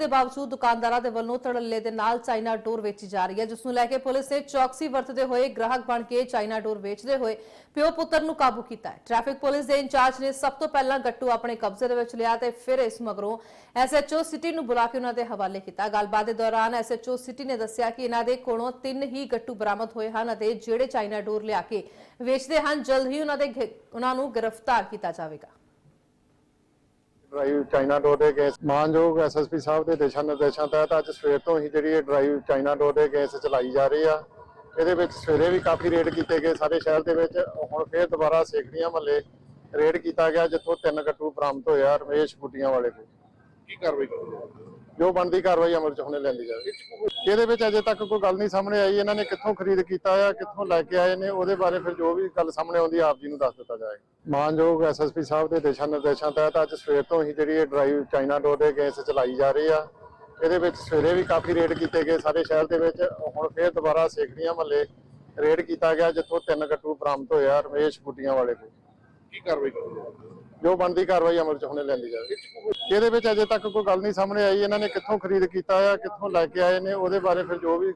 ਦੇ ਬਾਵਜੂਦ ਦੁਕਾਨਦਾਰਾਂ ਦੇ ਵੱਲੋਂ ਧੜੱਲੇ ਦੇ ਨਾਲ ਚਾਈਨਾ ਡੋਰ ਵੇਚੀ ਜਾ ਰਹੀ ਹੈ, ਜਿਸ ਨੂੰ ਲੈ ਕੇ ਪੁਲਿਸ ਨੇ ਚੌਕਸੀ ਵਰਤਦੇ ਹੋਏ ਗ੍ਰਾਹਕ ਬਣ ਕੇ ਚਾਈਨਾ ਡੋਰ ਵੇਚਦੇ ਹੋਏ ਪਿਓ ਪੁੱਤਰ ਨੂੰ ਕਾਬੂ ਕੀਤਾ ਹੈ। ਟ੍ਰੈਫਿਕ ਪੁਲਿਸ ਦੇ ਇੰਚਾਰਜ ਨੇ ਸਭ ਤੋਂ ਪਹਿਲਾਂ ਗੱਟੂ ਆਪਣੇ ਕਬਜ਼ੇ ਦੇ ਵਿੱਚ ਲਿਆ ਤੇ ਫਿਰ ਇਸ ਮਗਰੋਂ ਐਸਐਚਓ ਸਿਟੀ ਨੂੰ ਬੁਲਾ ਕੇ ਉਹਨਾਂ ਦੇ ਹਵਾਲੇ ਕੀਤਾ। ਗੱਲਬਾਤ ਦੇ ਦੌਰਾਨ ਐਸਐਚਓ ਸਿਟੀ ਨੇ ਦੱਸਿਆ ਕਿ ਇਹਨਾਂ ਦੇ ਕੋਲੋਂ ਤਿੰਨ ਹੀ ਗੱਟੂ ਬਰਾਮਦ ਹੋਏ ਹਨ ਅਤੇ ਜਿਹੜੇ ਚਾਈਨਾ ਡੋਰ ਲਿਆ ਕੇ ਵੇਚਦੇ ਹਨ, ਜਲਦ ਹੀ ਉਹਨਾਂ ਦੇ ਉਹਨਾਂ ਨੂੰ ਗ੍ਰਿਫਤਾਰ ਕੀਤਾ ਜਾਵੇਗਾ। ਡਰਾਈਵ ਚਾਈਨਾ ਡੋਰ ਦੇ ਕੇਸ ਮਾਨਯੋਗ ਐਸਐਸਪੀ ਸਾਹਿਬ ਦੇ ਦਿਸ਼ਾ ਨਿਰਦੇਸ਼ਾਂ ਤਹਿਤ ਅੱਜ ਸਵੇਰ ਤੋਂ ਹੀ ਜਿਹੜੀ ਇਹ ਡਰਾਈਵ ਚਾਈਨਾ ਡੋਰ ਦੇ ਕੇਸ ਚਲਾਈ ਜਾ ਰਹੀ ਆ। ਇਹਦੇ ਵਿੱਚ ਸਵੇਰੇ ਵੀ ਕਾਫੀ ਰੇਡ ਕੀਤੇ ਗਏ ਸਾਰੇ ਸ਼ਹਿਰ ਦੇ ਵਿੱਚ। ਹੁਣ ਫੇਰ ਦੁਬਾਰਾ ਸੇਖੜੀਆਂ ਮਹੱਲੇ ਰੇਡ ਕੀਤਾ ਗਿਆ, ਜਿੱਥੋਂ ਤਿੰਨ ਗੱਟੂ ਬਰਾਮਦ ਹੋਇਆ ਰਮੇਸ਼ ਬੁੱਟੀਆਂ ਵਾਲੇ ਕੋਲ। ਕੀ ਕਾਰਵਾਈ ਕਰੋਗੇ? ਜੋ ਬਣਦੀ ਕਾਰਵਾਈ ਅਮਲ ਚ ਹੁਣੇ ਲੈਂਦੀ ਜਾਵੇ। ਇਹਦੇ ਵਿੱਚ ਅਜੇ ਤੱਕ ਕੋਈ ਗੱਲ ਨਹੀਂ ਸਾਹਮਣੇ ਆਈ। ਇਹਨਾਂ ਨੇ ਕਿੱਥੋਂ ਖਰੀਦ ਕੀਤਾ ਆ, ਕਿੱਥੋਂ ਲੈ ਕੇ ਆਏ ਨੇ, ਉਹਦੇ ਬਾਰੇ ਫਿਰ ਜੋ ਵੀ ਗੱਲ ਸਾਹਮਣੇ ਆਉਂਦੀ ਆਪ ਜੀ ਨੂੰ ਦੱਸ ਦਿੱਤਾ ਜਾਏਗਾ। ਮਾਨਯੋਗ ਐਸਐਸਪੀ ਸਾਹਿਬ ਦੇ ਦਿਸ਼ਾ ਨਿਰਦੇਸ਼ਾਂ ਤਹਿਤ ਅੱਜ ਸਵੇਰ ਤੋਂ ਹੀ ਜਿਹੜੀ ਇਹ ਡਰਾਈਵ ਚਾਈਨਾ ਡੋਰ ਦੇ ਗੈਸ ਚਲਾਈ ਜਾ ਰਹੀ ਆ। ਇਹਦੇ ਵਿੱਚ ਸਵੇਰੇ ਵੀ ਕਾਫੀ ਰੇਡ ਕੀਤੇ ਗਏ ਸਾਰੇ ਸ਼ਹਿਰ ਦੇ ਵਿੱਚ। ਹੁਣ ਫੇਰ ਦੁਬਾਰਾ ਸੇਖੜੀਆਂ ਮਹੱਲੇ ਰੇਡ ਕੀਤਾ ਗਿਆ, ਜਿੱਥੋਂ ਤਿੰਨ ਗੱਟੂ ਬਰਾਮਦ ਹੋਇਆ ਰਮੇਸ਼ ਬੁੱਟੀਆਂ ਵਾਲੇ ਕੋਲ। ਕੀ ਕਾਰਵਾਈ ਕਰੋਗੇ? ਜੋ ਬਣਦੀ ਕਾਰਵਾਈ ਅਮਲ ਚ ਹੁਣੇ ਲੈਂਦੀ ਜਾਵੇ। ਇਹਦੇ ਵਿੱਚ ਅਜੇ ਤੱਕ ਕੋਈ ਗੱਲ ਨਹੀਂ ਸਾਹਮਣੇ ਆਈ। ਇਹਨਾਂ ਨੇ ਕਿੱਥੋਂ ਖਰੀਦ ਕੀਤਾ ਆ, ਕਿੱਥੋਂ ਲੈ ਕੇ ਆਏ ਨੇ, ਉਹਦੇ ਬਾਰੇ ਫਿਰ ਜੋ ਵੀ